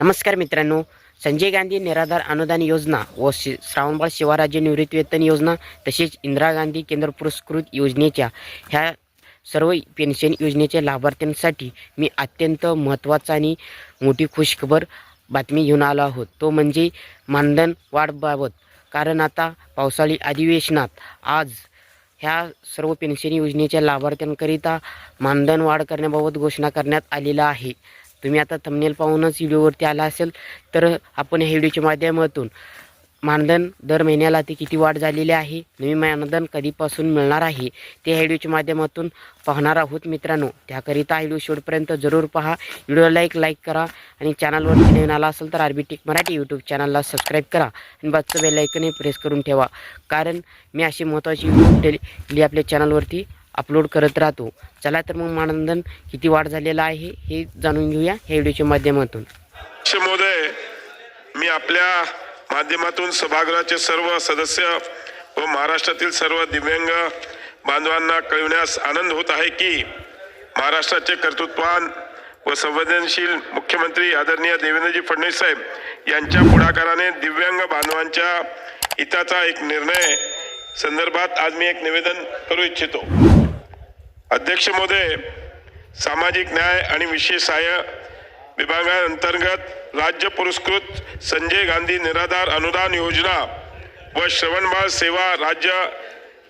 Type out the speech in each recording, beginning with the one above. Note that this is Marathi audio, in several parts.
नमस्कार मित्रांनो संजय गांधी निराधार अनुदान योजना व शि श्रावणबाळ शिवाराज्य निवृत्तीवेतन योजना तसेच इंदिरा गांधी केंद्र पुरस्कृत योजनेच्या ह्या सर्व पेन्शन योजनेच्या लाभार्थ्यांसाठी मी अत्यंत महत्त्वाचा आणि मोठी खुशखबर बातमी घेऊन आलो आहोत. तो म्हणजे मानधन वाढबाबत कारण आता पावसाळी अधिवेशनात आज ह्या सर्व पेन्शन योजनेच्या लाभार्थ्यांकरिता मानधन वाढ करण्याबाबत घोषणा करण्यात आलेला आहे. तुम्ही आता थंबनेल पाहूनच व्हिडिओवरती आला असेल तर आपण ह्या व्हिडिओच्या माध्यमातून मानधन दर महिन्याला ते किती वाढ झालेली आहे नवीन मानधन कधीपासून मिळणार आहे ते ह्या व्हिडिओच्या माध्यमातून पाहणार आहोत मित्रांनो. त्याकरिता व्हिडिओ शेवटपर्यंत जरूर पहा. व्हिडिओला एक लाईक करा आणि चॅनलवरती नवीन आला असेल तर आरबी टेक मराठी यूट्यूब चॅनलला सबस्क्राईब करा आणि बाजचं बेलायकनही प्रेस करून ठेवा. कारण मी अशी महत्त्वाची व्हिडिओ डेली आपल्या चॅनलवरती अपलोड करत राहतो. चला तर मग मानधन किती वाढ झालेलं आहे हे जाणून घेऊया ह्या व्हिडिओच्या माध्यमातून. महोदय मी आपल्या माध्यमातून सभागृहाचे सर्व सदस्य व महाराष्ट्रातील सर्व दिव्यांग बांधवांना कळविण्यास आनंद होत आहे की महाराष्ट्राचे कर्तृत्वान व संवेदनशील मुख्यमंत्री आदरणीय देवेंद्रजी फडणवीस साहेब यांच्या पुढाकाराने दिव्यांग बांधवांच्या हिताचा एक निर्णय संदर्भात आज मी एक निवेदन करू इच्छितो. अध्यक्ष महोदय सामाजिक न्याय आणि विशेष सहाय्य विभागाअंतर्गत राज्य पुरस्कृत संजय गांधी निराधार अनुदान योजना व श्रवणबाळ सेवा राज्य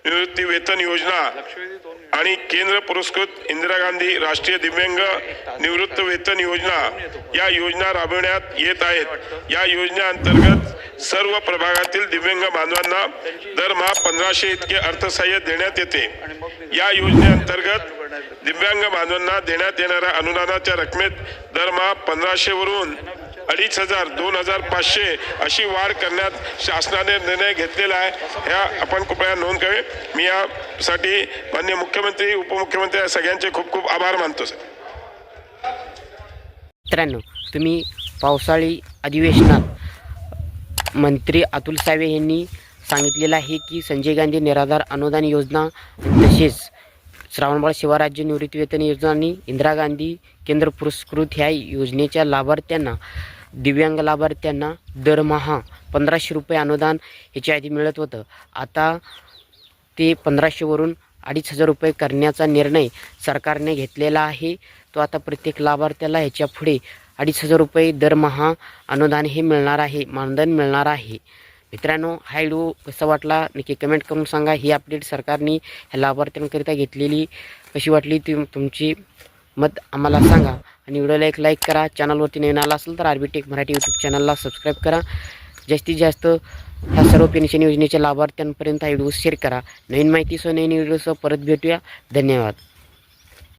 निवृत्ती वेतन योजना आणि केंद्र पुरस्कृत इंदिरा गांधी राष्ट्रीय दिव्यांग निवृत्त वेतन योजना या योजना राबविण्यात येत आहेत. या योजनेअंतर्गत सर्व प्रभागातील दिव्यांग बांधवांना दरमहा पंधराशे इतके अर्थसहाय्य देण्यात येते. या योजनेअंतर्गत दिव्यांग बांधवांना देण्यात येणाऱ्या अनुदानाच्या रकमेत दरमहा पंधराशे वरून अडीच हजार दोन हजार पाचशे अशी वाढ करण्यात शासनाने निर्णय घेतलेला आहे. ह्या आपण कृपया नोंद करावी मी यासाठी मान्य मुख्यमंत्री उपमुख्यमंत्री या सगळ्यांचे खूप खूप आभार मानतो सर. मित्रांनो तुम्ही पावसाळी अधिवेशनात मंत्री अतुल सावे यांनी सांगितलेलं आहे की संजय गांधी निराधार अनुदान योजना तसेच श्रावणबाळ शिवराज्य निवृत्तीवेतन योजना आणि इंदिरा गांधी केंद्र पुरस्कृत ह्या योजनेच्या लाभार्थ्यांना दिव्यांग लाभार्थ्यांना दरमहा पंधराशे रुपये अनुदान ह्याच्या आधी मिळत होतं. आता ते पंधराशेवरून अडीच हजार रुपये करण्याचा निर्णय सरकारने घेतलेला आहे. तो आता प्रत्येक लाभार्थ्याला ह्याच्या पुढे अडीच हजार रुपये दरमहा अनुदान हे मिळणार आहे मानधन मिळणार आहे. मित्रांनो हा व्हिडिओ कसा वाटला नक्की कमेंट करून सांगा. ही अपडेट सरकारने ह्या लाभार्थ्यांकरिता घेतलेली. कशी वाटली ती तुमची मत आम्हाला सांगा. आणि व्हिडिओला एक लाईक करा. चॅनलवरती नवीन आला असेल तर आरबी टेक मराठी यूट्यूब चॅनलला सबस्क्राईब करा. जास्तीत जास्त ह्या सर्व पेन्शन योजनेच्या लाभार्थ्यांपर्यंत हा व्हिडिओ शेअर करा. नवीन माहितीसह नवीन व्हिडिओसह परत भेटूया. धन्यवाद.